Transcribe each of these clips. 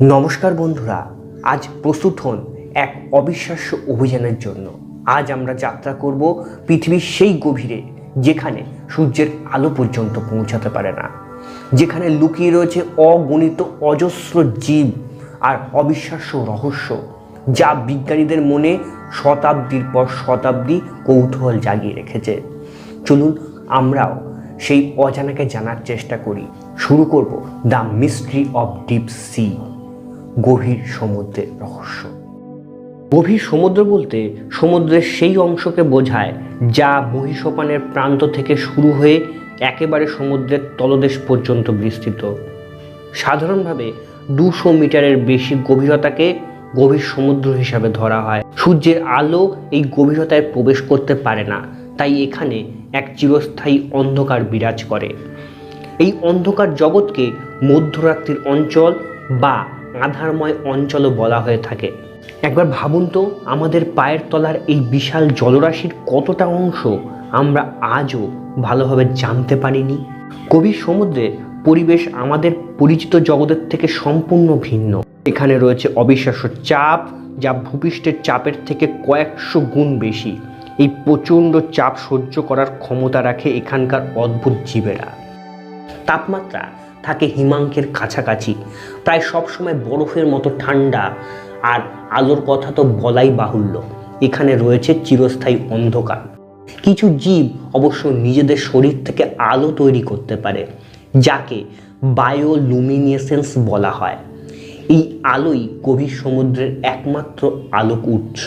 নমস্কার বন্ধুরা, আজ প্রস্তুত হন এক অবিশ্বাস্য অভিযানের জন্য। আজ আমরা যাত্রা করব পৃথিবীর সেই গভীরে, যেখানে সূর্যের আলো পর্যন্ত পৌঁছাতে পারে না। যেখানে লুকিয়ে রয়েছে অগণিত অজস্র জীব আর অবিশ্বাস্য রহস্য, যা বিজ্ঞানীদের মনে শতাব্দীর পর শতাব্দী কৌতূহল জাগিয়ে রেখেছে। চলুন আমরাও সেই অজানাকে জানার চেষ্টা করি। শুরু করব the mystery of deep sea, গভীর সমুদ্রের রহস্য। গভীর সমুদ্র বলতে সমুদ্রের সেই অংশকে বোঝায় যা মহিষপানের প্রান্ত থেকে শুরু হয়ে একেবারে সমুদ্রের তলদেশ পর্যন্ত বিস্তৃত। সাধারণভাবে দুশো মিটারের বেশি গভীরতাকে গভীর সমুদ্র হিসাবে ধরা হয়। সূর্যের আলো এই গভীরতায় প্রবেশ করতে পারে না, তাই এখানে এক চিরস্থায়ী অন্ধকার বিরাজ করে। এই অন্ধকার জগৎকে মধ্যরাত্রির অঞ্চল বা আধারময় অঞ্চলও বলা হয়ে থাকে। একবার ভাবুন তো, আমাদের পায়ের তলার এই বিশাল জলরাশির কতটা অংশ আমরা আজও ভালোভাবে জানতে পারিনি? কবি সমুদ্রের পরিবেশ আমাদের পরিচিত জগতের থেকে সম্পূর্ণ ভিন্ন। এখানে রয়েছে অবিশ্বাস্য চাপ, যা ভূপৃষ্ঠের চাপের থেকে কয়েকশো গুণ বেশি। এই প্রচণ্ড চাপ সহ্য করার ক্ষমতা রাখে এখানকার অদ্ভুত জীবেরা। তাপমাত্রা থাকে হিমাঙ্কের কাছাকাছি, প্রায় সবসময় বরফের মতো ঠান্ডা আর আলোর কথা তো বলাই বাহুল্য। এখানে রয়েছে চিরস্থায়ী অন্ধকার। কিছু জীব অবশ্য নিজেদের শরীর থেকে আলো তৈরি করতে পারে, যাকে বায়োলুমিনেসেন্স বলা হয়। এই আলোই গভীর সমুদ্রের একমাত্র আলোক উৎস।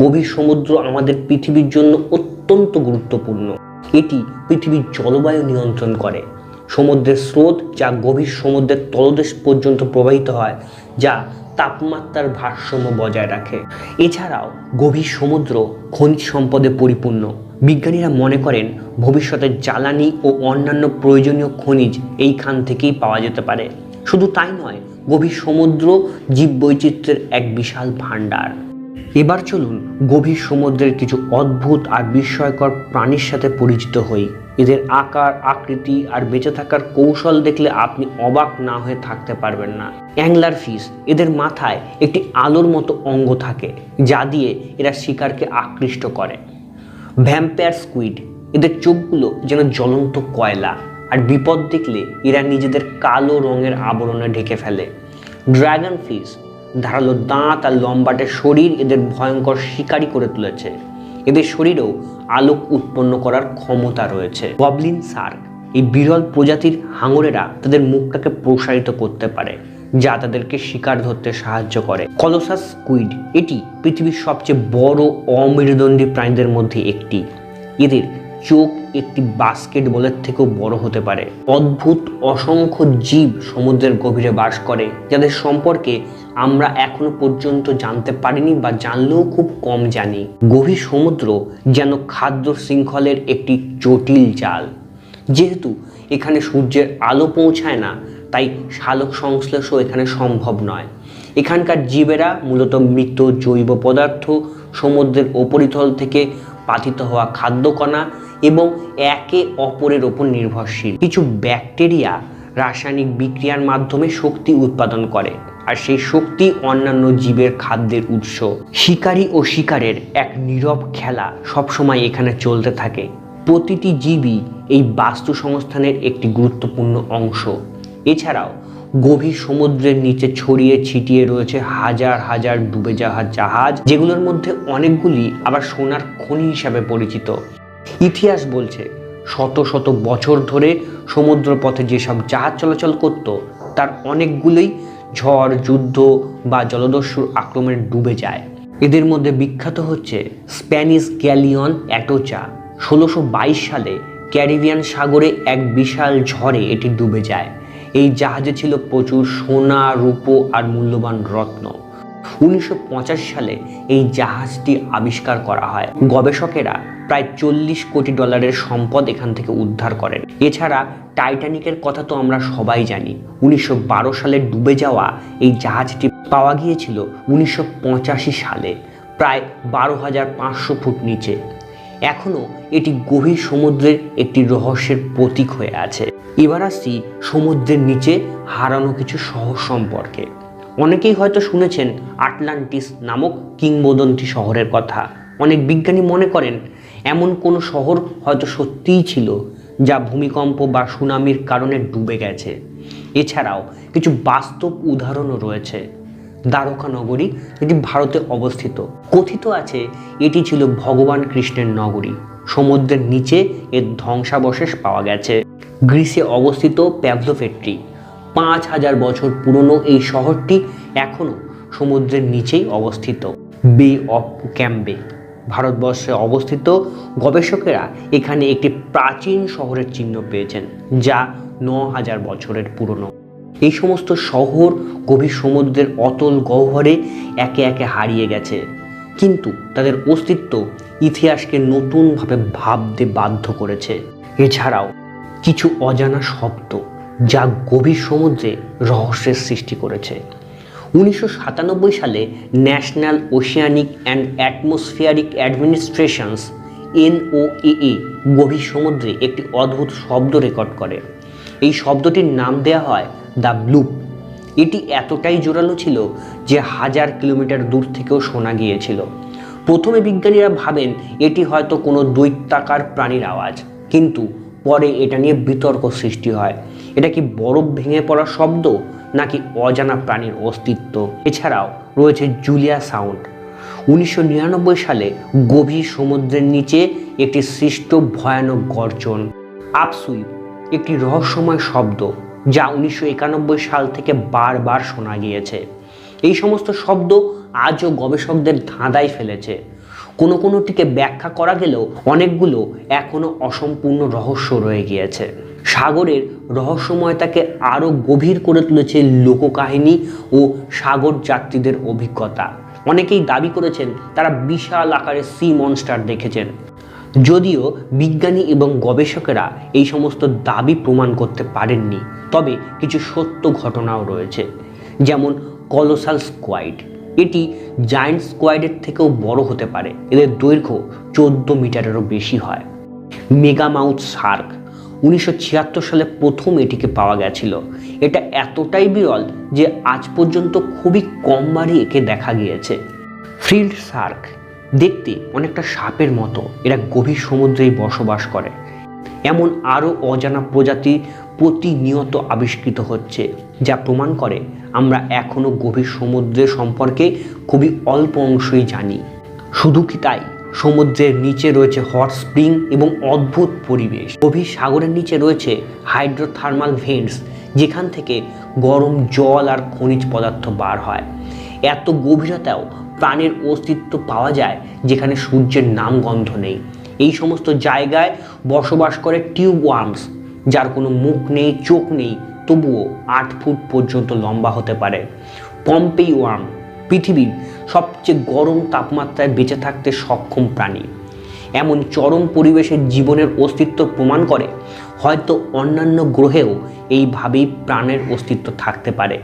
গভীর সমুদ্র আমাদের পৃথিবীর জন্য অত্যন্ত গুরুত্বপূর্ণ। এটি পৃথিবীর জলবায়ু নিয়ন্ত্রণ করে। সমুদ্রের স্রোত যা গভীর সমুদ্রের তলদেশ পর্যন্ত প্রবাহিত হয়, যা তাপমাত্রার ভারসাম্য বজায় রাখে। এছাড়াও গভীর সমুদ্র খনিজ সম্পদে পরিপূর্ণ। বিজ্ঞানীরা মনে করেন ভবিষ্যতে জ্বালানি ও অন্যান্য প্রয়োজনীয় খনিজ এইখান থেকেই পাওয়া যেতে পারে। শুধু তাই নয়, গভীর সমুদ্র জীববৈচিত্র্যের এক বিশাল ভাণ্ডার। এবার চলুন গভীর সমুদ্রের কিছু অদ্ভুত আর বিস্ময়কর প্রাণীর সাথে পরিচিত হই। এদের আকার, আকৃতি আর বেঁচে থাকার কৌশল দেখলে আপনি অবাক না হয়ে থাকতে পারবেন না। অ্যাংলার ফিশ এদের মাথায় একটি আলোর মতো অঙ্গ থাকে, যা দিয়ে এরা শিকারকে আকৃষ্ট করে। ভ্যাম্পায়ার স্কুইড এদের চোখগুলো যেন জ্বলন্ত কয়লা, আর বিপদ দেখলে এরা নিজেদের কালো রঙের আবরণে ঢেকে ফেলে। ড্রাগন ফিশ ধারালো দাঁত আর লম্বাটে শরীর এদের ভয়ঙ্কর শিকারী করে তুলেছে। এদের শরীরেও আলোক উৎপন্ন করার ক্ষমতা রয়েছে। গবলিন শার্ক এই বিরল প্রজাতির হাঙরেরা তাদের মুখটাকে প্রসারিত করতে পারে, যা তাদেরকে শিকার ধরতে সাহায্য করে। কলোসাস কুইড, এটি পৃথিবীর সবচেয়ে বড় অমেরুদণ্ডী প্রাণীদের মধ্যে একটি। এদের চোখ একটি বাস্কেটবলের থেকেও বড় হতে পারে। অদ্ভুত, অসংখ্য জীব সমুদ্রের গভীরে বাস করে, যাদের সম্পর্কে আমরা এখনও পর্যন্ত জানতে পারিনি বা জানলেও খুব কম জানি। গভীর সমুদ্র যেন খাদ্য শৃঙ্খলের একটি জটিল জাল। যেহেতু এখানে সূর্যের আলো পৌঁছায় না, তাই শালক সংশ্লেষও এখানে সম্ভব নয়। এখানকার জীবেরা মূলত মৃত জৈব পদার্থ, সমুদ্রের উপরিতল থেকে পাতিত হওয়া খাদ্যকণা এবং একে অপরের ওপর নির্ভরশীল। কিছু ব্যাকটেরিয়া রাসায়নিক বিক্রিয়ার মাধ্যমে শক্তি উৎপাদন করে, আর সেই শক্তি অন্যান্য জীবের খাদ্যের উৎস। শিকারী ও শিকারের এক নীরব খেলা সবসময় এখানে চলতে থাকে। প্রতিটি জীবই এই বাস্তু সংস্থানের একটি গুরুত্বপূর্ণ অংশ। এছাড়াও, গভীর সমুদ্রের নিচে ছড়িয়ে ছিটিয়ে রয়েছে হাজার হাজার ডুবে যাওয়া জাহাজ, যেগুলোর মধ্যে অনেকগুলি আবার সোনার খনি হিসাবে পরিচিত। ইতিহাস বলছে, শত শত বছর ধরে সমুদ্র পথে যেসব জাহাজ চলাচল করত, তার অনেকগুলোই ঝড়, যুদ্ধ বা জলদস্যুর আক্রমণে ডুবে যায়। এদের মধ্যে বিখ্যাত হচ্ছে স্প্যানিশ গ্যালিয়ন অ্যাটোচা। ষোলোশো সালে ক্যারিবিয়ান সাগরে এক বিশাল ঝড়ে এটি ডুবে যায়। এই জাহাজে ছিল প্রচুর সোনা, রূপো আর মূল্যবান রত্ন। উনিশশো সালে এই জাহাজটি আবিষ্কার করা হয়। গবেষকেরা প্রায় চল্লিশ কোটি ডলারের সম্পদ এখান থেকে উদ্ধার করেন। এছাড়া টাইটানিকের কথা তো আমরা সবাই জানি। উনিশশো বারো সালে ডুবে যাওয়া এই জাহাজটি পাওয়া গিয়েছিল উনিশশো সালে, প্রায় বারো হাজার পাঁচশো ফুট নিচে। এখনও এটি গভীর সমুদ্রের একটি রহস্যের প্রতীক হয়ে আছে। এবার আসছি সমুদ্রের নিচে হারানো কিছু শহর সম্পর্কে। অনেকেই হয়তো শুনেছেন আটলান্টিস নামক কিংবদন্তি শহরের কথা। অনেক বিজ্ঞানী মনে করেন এমন কোনো শহর হয়তো সত্যিই ছিল যা ভূমিকম্প বা সুনামির কারণে ডুবে গেছে। এছাড়াও কিছু বাস্তব উদাহরণও রয়েছে। দ্বারকা নগরী যেটি ভারতে অবস্থিত। কথিত আছে, এটি ছিল ভগবান কৃষ্ণের নগরী। সমুদ্রের নিচে এর ধ্বংসাবশেষ পাওয়া গেছে। গ্রিসে অবস্থিত প্যাভলোফেট্রি পাঁচ হাজার বছর পুরনো এই শহরটি এখনও সমুদ্রের নিচেই অবস্থিত। বে অফ ক্যাম্বে ভারতবর্ষে অবস্থিত গবেষকেরা এখানে একটি প্রাচীন শহরের চিহ্ন পেয়েছেন, যা ন হাজার বছরের পুরনো। এই সমস্ত শহর গভীর সমুদ্রের অতল গহ্বরে একে একে হারিয়ে গেছে। কিন্তু তাদের অস্তিত্ব ইতিহাসকে নতুনভাবে ভাবতে বাধ্য করেছে। এছাড়াও কিছু অজানা শব্দ যা গভীর সমুদ্রে রহস্যের সৃষ্টি করেছে। উনিশশো সাতানব্বই সালে national oceanic and atmospheric administration's NOAA গভীর সমুদ্রে একটি অদ্ভুত শব্দ রেকর্ড করে। এই শব্দটির নাম দেওয়া হয় দ্য ব্লুপ। এটি এতটাই জোরালো ছিল যে হাজার কিলোমিটার দূর থেকেও শোনা গিয়েছিল। প্রথমে বিজ্ঞানীরা ভাবেন এটি হয়তো কোনো দৈত্যাকার প্রাণীর আওয়াজ। কিন্তু পরে এটা নিয়ে বিতর্ক সৃষ্টি হয়। এটা কি বরফ ভেঙে পড়া শব্দ, নাকি অজানা প্রাণীর অস্তিত্ব? এছাড়াও রয়েছে জুলিয়া সাউন্ড। উনিশশো নিরানব্বই সালে গভীর সমুদ্রের নিচে একটি সৃষ্ট ভয়ানক গর্জন আপসুইপ একটি রহস্যময় শব্দ, যা উনিশশো একানব্বই সাল থেকে বারবার শোনা গিয়েছে। এই সমস্ত শব্দ আজও গবেষকদের ধাঁধায় ফেলেছে। কোনো কোনোটিকে ব্যাখ্যা করা গেলেও অনেকগুলো এখনও অসম্পূর্ণ রহস্য রয়ে গিয়েছে। সাগরের রহস্যময়তাকে আরও গভীর করে তুলেছে লোককাহিনী ও সাগর যাত্রীদের অভিজ্ঞতা। অনেকেই দাবি করেছেন তারা বিশাল আকারের সি মনস্টার দেখেছেন। যদিও বিজ্ঞানী এবং গবেষকেরা এই সমস্ত দাবি প্রমাণ করতে পারেননি, তবে কিছু সত্য ঘটনাও রয়েছে, যেমন কলোসাল স্কোয়াইড। এটি জায়ান্ট স্কোয়াইডের থেকেও বড় হতে পারে। এদের দৈর্ঘ্য চোদ্দ মিটারেরও বেশি হয়। মেগামাউথ শার্ক উনিশশো ছিয়াত্তর সালে প্রথম এটিকে পাওয়া গেছিল। এটা এতটাই বিরল যে আজ পর্যন্ত খুবই কম কমবারই একে দেখা গিয়েছে। ফিল্ড শার্ক দেখতে অনেকটা সাপের মতো, এরা গভীর সমুদ্রেই বসবাস করে। এমন আরও অজানা প্রজাতি প্রতিনিয়ত আবিষ্কৃত হচ্ছে। যা প্রমাণ করে আমরা এখনও গভীর সমুদ্রের সম্পর্কে খুবই অল্প অংশই জানি। শুধু কি তাই? সমুদ্রের নিচে রয়েছে হট স্প্রিং এবং অদ্ভুত পরিবেশ। গভীর সাগরের নিচে রয়েছে হাইড্রোথার্মাল ভেন্টস, যেখান থেকে গরম জল আর খনিজ পদার্থ বার হয়। এত গভীরতাও প্রাণের অস্তিত্ব পাওয়া যায় যেখানে সূর্যের নাম গন্ধ নেই। এই সমস্ত জায়গায় বসবাস করে টিউব ওয়ার্মস যার কোনো মুখ নেই, চোখ নেই তবুও আট ফুট পর্যন্ত লম্বা হতে পারে। পম্পেই ওয়ার্ম, পৃথিবীর সবচেয়ে গরম তাপমাত্রায় বেঁচে থাকতে সক্ষম প্রাণী। এমন চরম পরিবেশের জীবনের অস্তিত্ব প্রমাণ করে, হয়তো অন্যান্য গ্রহেও এইভাবেই প্রাণের অস্তিত্ব থাকতে পারে।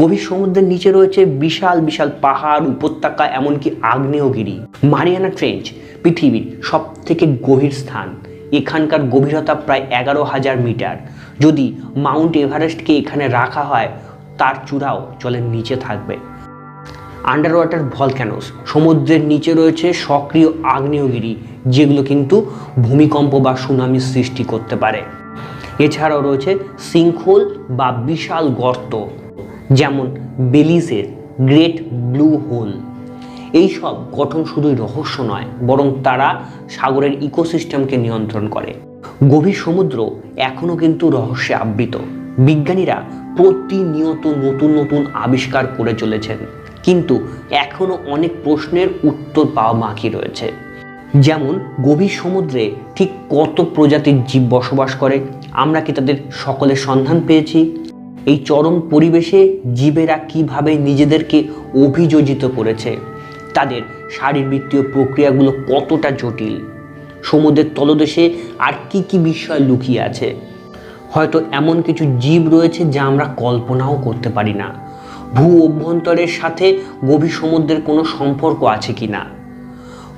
গভীর সমুদ্রের নিচে রয়েছে বিশাল বিশাল পাহাড়, উপত্যকা, এমনকি আগ্নেয়গিরি। মারিয়ানা ট্রেঞ্চ পৃথিবীর সব থেকে গভীর স্থান। এখানকার গভীরতা প্রায় এগারো হাজার মিটার। যদি মাউন্ট এভারেস্টকে এখানে রাখা হয়, তার চূড়াও জলের নিচে থাকবে। আন্ডার ওয়াটার ভলক্যানোস সমুদ্রের নিচে রয়েছে সক্রিয় আগ্নেয়গিরি, যেগুলো কিন্তু ভূমিকম্প বা সুনামি সৃষ্টি করতে পারে। এছাড়াও রয়েছে সিঙ্কহোল বা বিশাল গর্ত, যেমন বেলিজের গ্রেট ব্লু হোল। এই সব গঠন শুধুই রহস্য নয়, বরং তারা সাগরের ইকোসিস্টেমকে নিয়ন্ত্রণ করে। গভীর সমুদ্র এখনও কিন্তু রহস্যে আবৃত। বিজ্ঞানীরা প্রতিনিয়ত নতুন নতুন আবিষ্কার করে চলেছেন। কিন্তু এখনও অনেক প্রশ্নের উত্তর পাওয়া বাকি রয়েছে। যেমন, গভীর সমুদ্রে ঠিক কত প্রজাতির জীব বসবাস করে? আমরা কি তাদের সকলের সন্ধান পেয়েছি? এই চরম পরিবেশে জীবেরা কীভাবে নিজেদেরকে অভিযোজিত করেছে? তাদের শারীরবৃত্তীয় প্রক্রিয়াগুলো কতটা জটিল? সমুদ্রের তলদেশে আর কি কি বিষয় লুকিয়ে আছে। হয়তো এমন কিছু জীব রয়েছে যা আমরা কল্পনাও করতে পারি না। ভূ অভ্যন্তরের সাথে গভীর সমুদ্রের কোনো সম্পর্ক আছে কি না?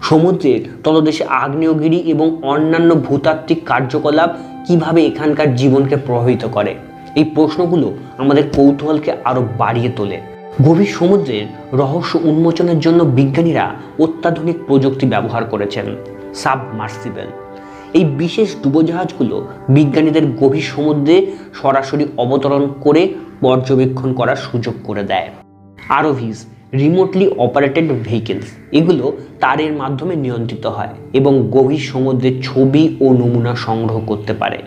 সমুদ্রের তলদেশে আগ্নেয়গিরি এবং অন্যান্য ভূতাত্ত্বিক কার্যকলাপ কীভাবে এখানকার জীবনকে প্রভাবিত করে? এই প্রশ্নগুলো আমাদের কৌতূহলকে আরও বাড়িয়ে তোলে। গভীর সমুদ্রের রহস্য উন্মোচনের জন্য বিজ্ঞানীরা অত্যাধুনিক প্রযুক্তি ব্যবহার করেছেন। সাবমার্সিবল। এই বিশেষ ডুবোজাহাজগুলো বিজ্ঞানীদের গভীর সমুদ্রে সরাসরি অবতরণ করে পর্যবেক্ষণ করার সুযোগ করে দেয়। আরওভিস, রিমোটলি অপারেটেড ভেহিকেলস, এগুলো তারের মাধ্যমে নিয়ন্ত্রিত হয় এবং গভীর সমুদ্রের ছবি ও নমুনা সংগ্রহ করতে পারে।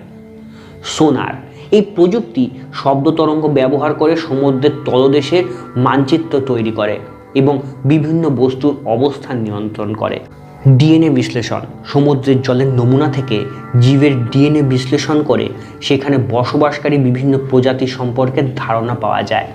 সোনার, এই প্রযুক্তি শব্দ তরঙ্গ ব্যবহার করে সমুদ্রের তলদেশের মানচিত্র তৈরি করে এবং বিভিন্ন বস্তুর অবস্থান নিয়ন্ত্রণ করে। ডিএনএ বিশ্লেষণ, সমুদ্রের জলের নমুনা থেকে জীবের ডিএনএ বিশ্লেষণ করে সেখানে বসবাসকারী বিভিন্ন প্রজাতি সম্পর্কে ধারণা পাওয়া যায়।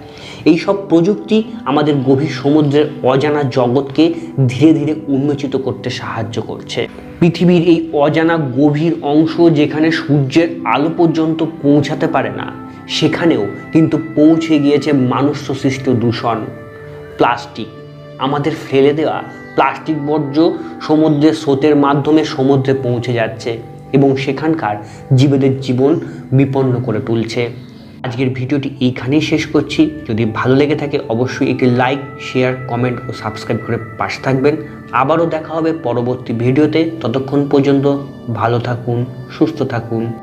এই সব প্রযুক্তি আমাদের গভীর সমুদ্রের অজানা জগৎকে ধীরে ধীরে উন্মোচিত করতে সাহায্য করছে। পৃথিবীর এই অজানা গভীর অংশ যেখানে সূর্যের আলো পর্যন্ত পৌঁছাতে পারে না, সেখানেও কিন্তু পৌঁছে গিয়েছে মানুষ সৃষ্ট দূষণ। প্লাস্টিক আমাদের ফেলে দেওয়া প্লাস্টিক বর্জ্য সমুদ্রের স্রোতের মাধ্যমে সমুদ্রে পৌঁছে যাচ্ছে এবং সেখানকার জীবেদের জীবন বিপন্ন করে তুলছে। আজকের ভিডিওটি এইখানেই শেষ করছি। যদি ভালো লেগে থাকে অবশ্যই একটি লাইক, শেয়ার, কমেন্ট ও সাবস্ক্রাইব করে পাশে থাকবেন। আবারও দেখা হবে পরবর্তী ভিডিওতে। ততক্ষণ পর্যন্ত ভালো থাকুন, সুস্থ থাকুন।